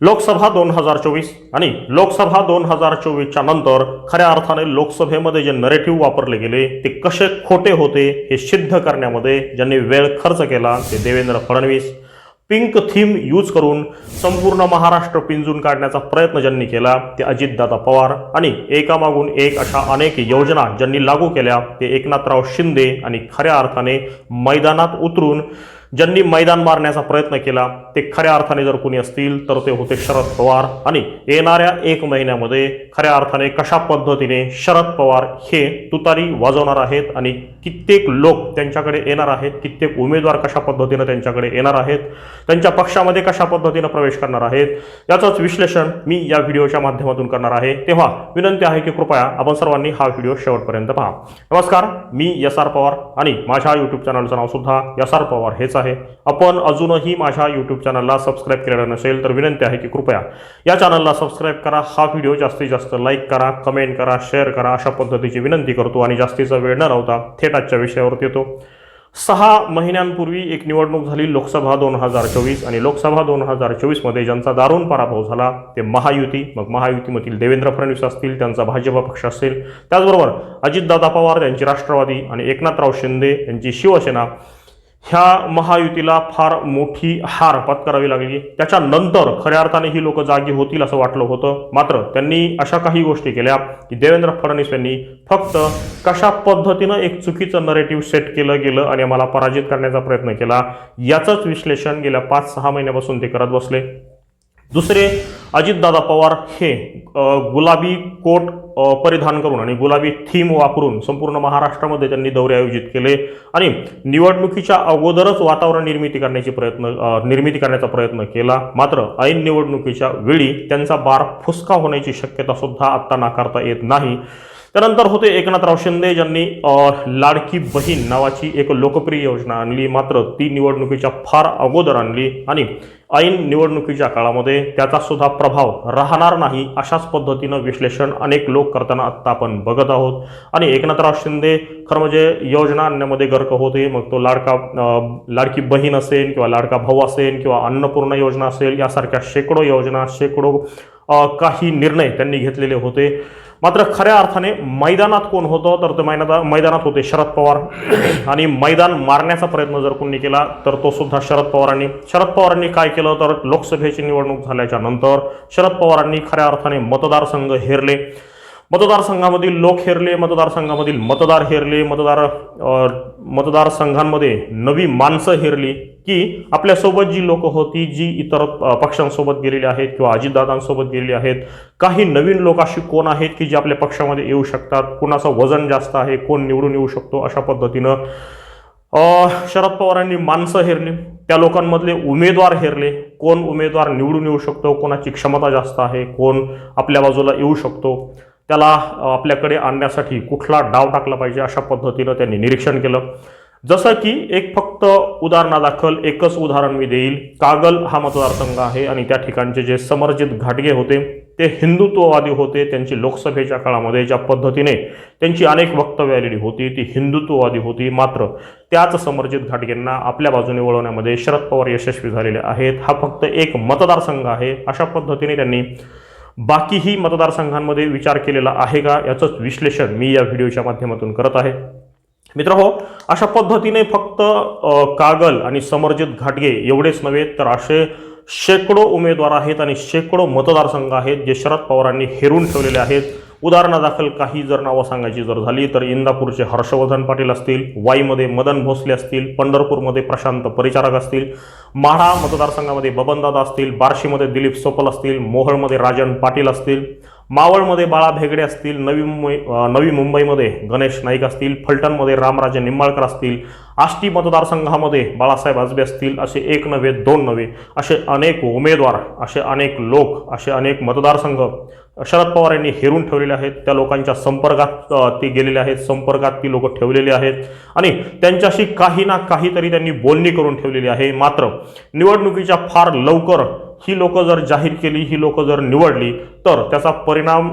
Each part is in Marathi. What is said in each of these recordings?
लोकसभा दोन हजार चोवीस आणि लोकसभा दोन हजार चोवीसच्या नंतर खऱ्या अर्थाने लोकसभेमध्ये जे नरेटिव्ह वापरले गेले ते कसे खोटे होते हे सिद्ध करण्यामध्ये ज्यांनी वेळ खर्च केला ते Devendra Fadnavis. Pink theme use करून संपूर्ण महाराष्ट्र पिंजून काढण्याचा प्रयत्न ज्यांनी केला ते अजितदादा पवार आणि एकामागून एक अशा अनेक योजना ज्यांनी लागू केल्या ते एकनाथराव शिंदे आणि खऱ्या अर्थाने मैदानात उतरून ज्यांनी मैदान मारण्याचा प्रयत्न केला ते खऱ्या अर्थाने जर कोणी असतील तर ते होते शरद पवार. आणि येणाऱ्या एक महिन्यामध्ये खऱ्या अर्थाने कशा पद्धतीने शरद पवार हे तुतारी वाजवणार आहेत आणि कित्येक लोक त्यांच्याकडे येणार आहेत कित्येक उमेदवार कशा पद्धतीनं त्यांच्याकडे येणार आहेत त्यांच्या पक्षामध्ये कशा पद्धतीनं प्रवेश करणार आहेत याचंच विश्लेषण मी या व्हिडिओच्या माध्यमातून करणार आहे. तेव्हा विनंती आहे की कृपया आपण सर्वांनी हा व्हिडिओ शेवटपर्यंत पहा. नमस्कार मी एस आर पवार आणि माझ्या यूट्यूब चॅनलचं नाव सुद्धा एस आर पवार हेच आहे. आपण अजूनही माझ्या यूट्यूब चॅनलला सबस्क्राईब केलेलं नसेल तर विनंती आहे की कृपया या चॅनलला सबस्क्राईब करा. हा व्हिडिओ जास्तीत जास्त लाईक करा कमेंट करा शेअर करा अशा पद्धतीची विनंती करतो आणि जास्तीचा वेळ न राहता थेट आजच्या विषयावरती येतो. सहा महिन्यांपूर्वी एक निवडणूक झाली लोकसभा दोन हजार चोवीस आणि लोकसभा दोन हजार चोवीसमध्ये ज्यांचा दारुण पराभव झाला ते महायुती. मग महायुतीमधील देवेंद्र फडणवीस असतील त्यांचा भाजप पक्ष असेल. त्याचबरोबर अजितदादा पवार यांची राष्ट्रवादी आणि एकनाथराव शिंदे यांची शिवसेना ह्या महायुतीला फार मोठी हार पत्करावी लागली. त्याच्यानंतर खऱ्या अर्थाने ही लोक जागी होतील असं वाटलं होतं. मात्र त्यांनी अशा काही गोष्टी केल्या की देवेंद्र फडणवीस यांनी फक्त कशा पद्धतीनं एक चुकीचं नरेटिव्ह सेट केलं गेलं आणि आम्हाला पराजित करण्याचा प्रयत्न केला याचंच विश्लेषण गेल्या पाच सहा महिन्यापासून ते करत बसले. दुसरे अजितदादा पवार हे गुलाबी कोट परिधान करून आणि गुलाबी थीम वापरून संपूर्ण महाराष्ट्रामध्ये त्यांनी दौरे आयोजित केले आणि निवडणुकीच्या अगोदरच वातावरण निर्मिती करण्याची प्रयत्न निर्मिती करण्याचा प्रयत्न केला. मात्र ऐन निवडणुकीच्या वेळी त्यांचा बार फुसका होण्याची शक्यता सुद्धा आत्ता नाकारता येत नाही. त्यानंतर होते एकनाथराव शिंदे ज्यांनी लाडकी बहीण नावाची एक लोकप्रिय योजना आणली. मात्र ती निवडणुकीच्या फार अगोदर आणली आणि ऐन निवडणुकीच्या काळामध्ये त्याचा सुद्धा प्रभाव राहणार नाही अशाच पद्धतीनं विश्लेषण अनेक लोक करताना आत्ता आपण बघत आहोत. आणि एकनाथराव शिंदे खरं म्हणजे योजना आणण्यामध्ये गर्क होते. मग तो लाडका लाडकी बहीण असेल किंवा लाडका भाऊ असेल किंवा अन्नपूर्णा योजना असेल यासारख्या शेकडो योजना शेकडो काही निर्णय त्यांनी घेतलेले होते. मात्र खऱ्या अर्थाने मैदानात कोण होतं तर ते मैदानात मैदानात होते शरद पवार. आणि मैदान मारण्याचा प्रयत्न जर कोणी केला तर तो सुद्धा शरद पवारांनी. शरद पवारांनी काय केलं तर लोकसभेची निवडणूक झाल्याच्यानंतर शरद पवारांनी खऱ्या अर्थाने मतदारसंघ हेरले. मतदारसंघामधील लोक हेरले मतदारसंघामधील मतदार हेरले मतदार मतदारसंघांमध्ये नवी माणसं हेरली की आपल्यासोबत जी लोक होती जी इतर पक्षांसोबत गेलेली आहेत किंवा अजितदादांसोबत गेलेली आहेत काही नवीन लोक अशी कोण आहेत की जे आपल्या पक्षामध्ये येऊ शकतात? कुणाचं वजन जास्त आहे? कोण निवडून येऊ शकतो? अशा पद्धतीनं शरद पवारांनी माणसं हेरली त्या लोकांमधले उमेदवार हेरले. कोण उमेदवार निवडून येऊ शकतो? कोणाची क्षमता जास्त आहे? कोण आपल्या बाजूला येऊ शकतो? त्याला आपल्याकडे आणण्यासाठी कुठला डाव टाकला पाहिजे अशा पद्धतीनं त्यांनी निरीक्षण केलं. जसं की एक फक्त उदाहरणादाखल एकच उदाहरण मी देईल. कागल हा मतदारसंघ आहे आणि त्या ठिकाणचे जे समरजित घाटगे होते ते हिंदुत्ववादी होते. त्यांची लोकसभेच्या काळामध्ये ज्या पद्धतीने त्यांची अनेक वक्तव्य आलेली होती ती हिंदुत्ववादी होती. मात्र त्याच समर्जित घाटगेंना आपल्या बाजूने वळवण्यामध्ये शरद पवार यशस्वी झालेले आहेत. हा फक्त एक मतदारसंघ आहे. अशा पद्धतीने त्यांनी बाकीही मतदारसंघांमध्ये विचार केलेला आहे का याचंच विश्लेषण मी या व्हिडिओच्या माध्यमातून करत आहे. मित्र हो अशा पद्धतीने फक्त कागल आणि समर्जित घाटगे एवढेच नव्हे तर असे शेकडो उमेदवार आहेत आणि शेकडो मतदारसंघ आहेत जे शरद पवारांनी हेरून ठेवलेले आहेत. उदाहरणादाखल काही जर नावं सांगायची जर झाली तर इंदापूरचे हर्षवर्धन पाटील असतील वाईमध्ये मदन भोसले असतील पंढरपूरमध्ये प्रशांत परिचारक असतील माढा मतदारसंघामध्ये बबनदादा असतील बार्शीमध्ये दिलीप सोपल असतील मोहळमध्ये राजन पाटील असतील मावळमध्ये बाळा भेगडे असतील नवी मुंबई नवी मुंबईमध्ये गणेश नाईक असतील फलटणमध्ये रामराजे निंबाळकर असतील आष्टी मतदारसंघामध्ये बाळासाहेब आजबे असतील असे एक नव्हे दोन नव्हे असे अनेक उमेदवार असे अनेक लोक असे अनेक मतदारसंघ शरद पवार यांनी हेरून ठेवलेले आहेत. त्या लोकांच्या संपर्कात ती ते गेलेले आहेत संपर्कात ती लोक ठेवलेली आहेत. आणि त्यांच्याशी काही ना काहीतरी त्यांनी बोलणी करून ठेवलेली आहे. मात्र निवडणुकीच्या फार लवकर ही लोकं जर जाहीर केली ही लोकं जर निवडली तर त्याचा परिणाम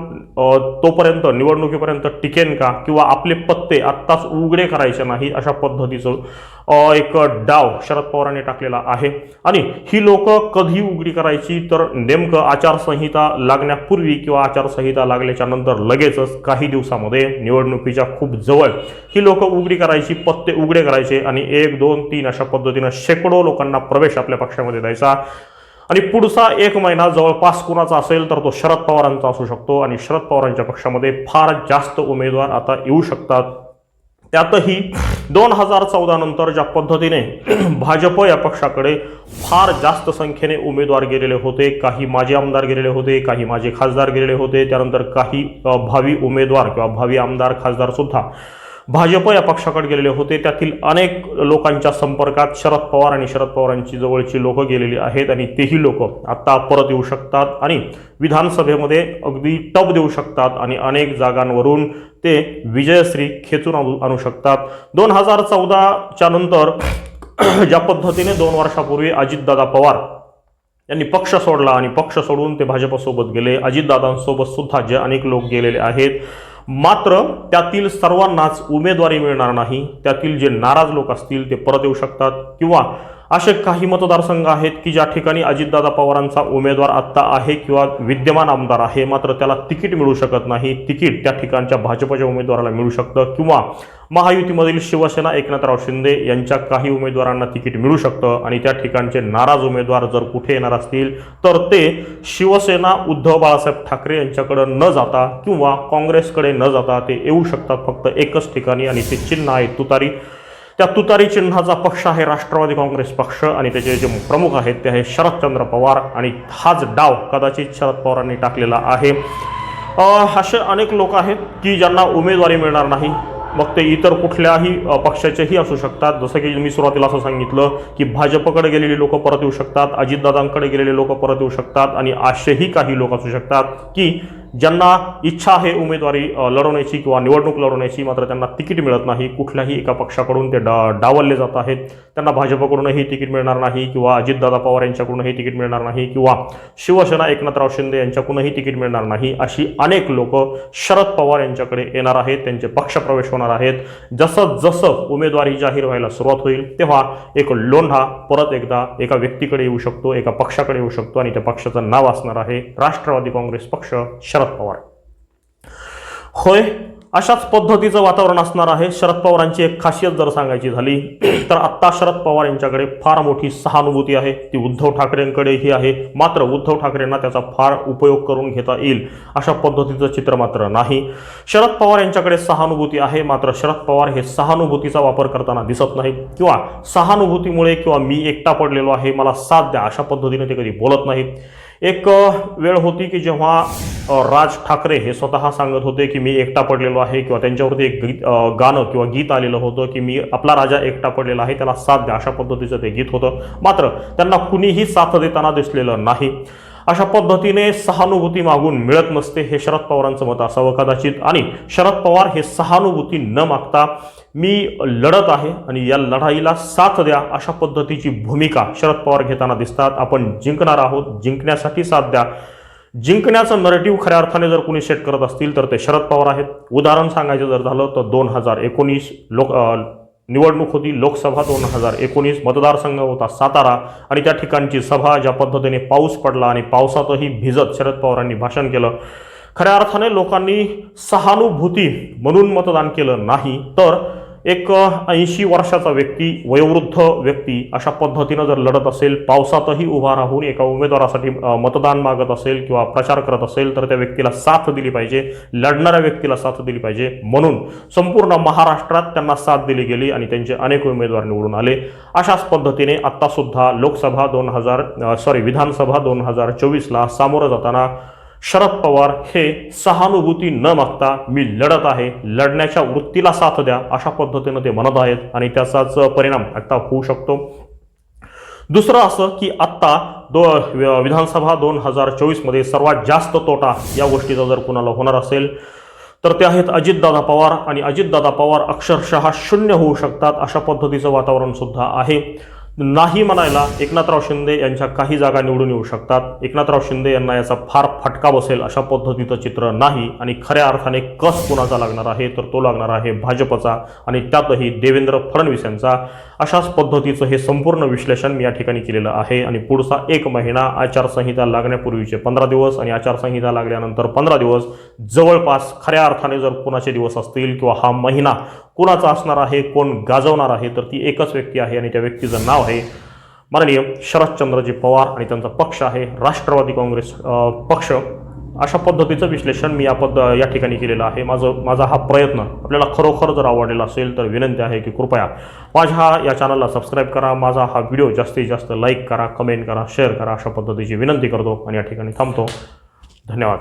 तोपर्यंत निवडणुकीपर्यंत टिकेन का? किंवा आपले पत्ते आत्ताच उघडे करायचे नाही अशा पद्धतीचं एक डाव शरद पवारांनी टाकलेला आहे. आणि ही लोकं कधी उघडी करायची तर नेमकं आचारसंहिता लागण्यापूर्वी किंवा आचारसंहिता लागल्याच्या नंतर लगेचच काही दिवसामध्ये निवडणुकीच्या खूप जवळ ही लोकं उघडी करायची पत्ते उघडे करायचे आणि एक दोन तीन अशा पद्धतीनं शेकडो लोकांना प्रवेश आपल्या पक्षामध्ये द्यायचा. आणि पुढचा एक महिना जवळपास कुणाचा असेल तर तो शरद पवारांचा असू शकतो. आणि शरद पवारांच्या पक्षामध्ये फार जास्त उमेदवार आता येऊ शकतात. त्यातही दोन हजार चौदा नंतर ज्या पद्धतीने भाजप या पक्षाकडे फार जास्त संख्येने उमेदवार गेलेले होते काही माजी आमदार गेलेले होते काही माजी खासदार गेलेले होते त्यानंतर काही भावी उमेदवार किंवा भावी आमदार खासदार सुद्धा भाजप या पक्षाकडे गेलेले होते. त्यातील अनेक लोकांच्या संपर्कात शरद पवार आणि शरद पवारांची जवळची लोक गेलेली आहेत आणि तेही लोक आत्ता परत येऊ शकतात आणि विधानसभेमध्ये अगदी टप देऊ शकतात आणि अनेक जागांवरून ते विजयश्री खेचून आणू आणू शकतात. दोन हजार चौदाच्या नंतर ज्या पद्धतीने दोन वर्षापूर्वी अजितदादा पवार यांनी पक्ष सोडला आणि पक्ष सोडून ते भाजपसोबत गेले अजितदादांसोबत सुद्धा जे अनेक लोक गेलेले आहेत. मात्र त्यातील सर्वांनाच उमेदवारी मिळणार नाही. त्यातील जे नाराज लोक असतील ते परत येऊ शकतात किंवा असे काही मतदारसंघ आहेत की ज्या ठिकाणी अजितदादा पवारांचा उमेदवार आत्ता आहे किंवा विद्यमान आमदार आहे मात्र त्याला तिकीट मिळू शकत नाही. तिकीट त्या ठिकाणच्या भाजपच्या उमेदवाराला मिळू शकतं किंवा महायुतीमधील शिवसेना एकनाथराव शिंदे यांच्या काही उमेदवारांना तिकीट मिळू शकतं आणि त्या ठिकाणचे नाराज उमेदवार जर कुठे येणार असतील तर ते शिवसेना उद्धव बाळासाहेब ठाकरे यांच्याकडं न जाता किंवा काँग्रेसकडे न जाता ते येऊ शकतात फक्त एकच ठिकाणी आणि ते चिन्ह आहे तुतारी. त्या तुतारी चिन्हाचा पक्ष आहे राष्ट्रवादी काँग्रेस पक्ष आणि त्याचे जे प्रमुख आहेत ते आहे शरदचंद्र पवार आणि हाच डाव कदाचित शरद पवारांनी टाकलेला आहे. असे अनेक लोक आहेत की ज्यांना उमेदवारी मिळणार नाही. मग ते इतर कुठल्याही पक्षाचेही असू शकतात. जसं की मी सुरुवातीला असं सांगितलं की भाजपकडे गेलेली लोक परत येऊ शकतात अजितदादांकडे गेलेले लोक परत येऊ शकतात आणि असेही काही लोक असू शकतात की ज्यांना इच्छा आहे उमेदवारी लढवण्याची किंवा निवडणूक लढवण्याची मात्र त्यांना तिकीट मिळत नाही. कुठल्याही एका पक्षाकडून ते डा डावलले जात आहेत. त्यांना भाजपकडूनही तिकीट मिळणार नाही किंवा अजितदादा पवार यांच्याकडूनही तिकीट मिळणार नाही किंवा शिवसेना एकनाथराव शिंदे यांच्याकडूनही तिकीट मिळणार नाही अशी अनेक लोक शरद पवार यांच्याकडे येणार आहेत. त्यांचे पक्षप्रवेश होणार आहेत. जसं जसं उमेदवारी जाहीर व्हायला सुरुवात होईल तेव्हा एक लोंढा परत एकदा एका व्यक्तीकडे येऊ शकतो एका पक्षाकडे येऊ शकतो आणि त्या पक्षाचं नाव असणार आहे राष्ट्रवादी काँग्रेस पक्ष शरद पवार. होय अशाच पद्धतीचं वातावरण असणार आहे. शरद पवारांची एक खासियत जर सांगायची झाली तर आत्ता शरद पवार यांच्याकडे फार मोठी सहानुभूती आहे. ती उद्धव ठाकरेंकडेही आहे. मात्र उद्धव ठाकरेंना त्याचा फार उपयोग करून घेता येईल अशा पद्धतीचं चित्र मात्र नाही. शरद पवार यांच्याकडे सहानुभूती आहे. मात्र शरद पवार हे सहानुभूतीचा वापर करताना दिसत नाही. किंवा सहानुभूतीमुळे किंवा मी एकटा पडलेलो आहे. मला साथ द्या. अशा पद्धतीने ते कधी बोलत नाहीत. एक वेळ होती की जेव्हा राज ठाकरे हे स्वतः सांगत होते की मी एकटा पडलेलो आहे किंवा त्यांच्यावरती एक गीत गाणं किंवा गीत आलेलं होतं की मी आपला राजा एकटा पडलेला आहे त्याला साथ द्या अशा पद्धतीचं ते गीत होतं. मात्र त्यांना कुणीही साथ देताना दिसलेलं नाही. अशा पद्धतीने सहानुभूती मागून मिळत नसते हे शरद पवारांचं मत असावं कदाचित. आणि शरद पवार हे सहानुभूती न मागता मी लढत आहे आणि या लढाईला साथ द्या अशा पद्धतीची भूमिका शरद पवार घेताना दिसतात. आपण जिंकणार आहोत जिंकण्यासाठी साथ द्या. जिंकण्याचं नरेटिव्ह खऱ्या अर्थाने जर कोणी सेट करत असतील तर ते शरद पवार आहेत. उदाहरण सांगायचं जर झालं तर दोन हजार एकोणीस लोक निवडणूक होती लोकसभा दोन हजार एकोणीस. मतदारसंघ होता सातारा आणि त्या ठिकाणची सभा ज्या पद्धतीने पाऊस पडला आणि पावसातही भिजत शरद पवारांनी भाषण केलं. खऱ्या अर्थाने लोकांनी सहानुभूती म्हणून मतदान केलं नाही. तर एक ऐंशी वर्षाचा व्यक्ती वयोवृद्ध व्यक्ती अशा पद्धतीनं जर लढत असेल पावसातही उभा राहून एका उमेदवारासाठी मतदान मागत असेल किंवा प्रचार करत असेल तर त्या व्यक्तीला साथ दिली पाहिजे. लढणाऱ्या व्यक्तीला साथ दिली पाहिजे. म्हणून संपूर्ण महाराष्ट्रात त्यांना साथ दिली गेली आणि त्यांचे अनेक उमेदवार निवडून आले. अशाच पद्धतीने आत्तासुद्धा लोकसभा दोन हजार सॉरी विधानसभा दोन हजार चोवीसला सामोरं जाताना शरद पवार हे सहानुभूती न मागता मी लढत आहे. लढण्याच्या वृत्तीला साथ द्या अशा पद्धतीनं ते म्हणत आहेत आणि त्याचाच परिणाम आता होऊ शकतो. दुसरं असं की आत्ता दो विधानसभा दोन हजार चोवीसमध्ये सर्वात जास्त तोटा या गोष्टीचा जर कुणाला होणार असेल तर ते आहेत अजितदादा पवार. आणि अजितदादा पवार अक्षरशः शून्य होऊ शकतात अशा पद्धतीचं वातावरण सुद्धा आहे. नाही म्हणायला एकनाथराव शिंदे यांच्या काही जागा निवडून येऊ शकतात. एकनाथराव शिंदे यांना याचा फार फटका बसेल अशा पद्धतीचं चित्र नाही आणि खऱ्या अर्थाने कस कुणाचा लागणार आहे तर तो लागणार आहे भाजपचा आणि त्यातही देवेंद्र फडणवीस यांचा. अशाच पद्धतीचं हे संपूर्ण विश्लेषण मी या ठिकाणी केलेलं आहे. आणि पुढचा एक महिना आचारसंहिता लागण्यापूर्वीचे पंधरा दिवस आणि आचारसंहिता लागल्यानंतर पंधरा दिवस जवळपास खऱ्या अर्थाने जर कुणाचे दिवस असतील किंवा हा महिना कुणाचा असणार आहे कोण गाजवणार आहे तर ती एकच व्यक्ती आहे आणि त्या व्यक्तीचं नाव आहे माननीय शरदचंद्रजी पवार आणि त्यांचा पक्ष आहे राष्ट्रवादी काँग्रेस पक्ष. अशा पद्धतीचं विश्लेषण मी या पद्ध या ठिकाणी केलेलं आहे. माझं माझा हा प्रयत्न आपल्याला खरोखर जर आवडलेला असेल तर विनंती आहे की कृपया माझ्या या चॅनलला सबस्क्राईब करा. माझा हा व्हिडिओ जास्तीत जास्त लाईक करा कमेंट करा शेअर करा. अशा पद्धतीची विनंती करतो आणि या ठिकाणी थांबतो. धन्यवाद.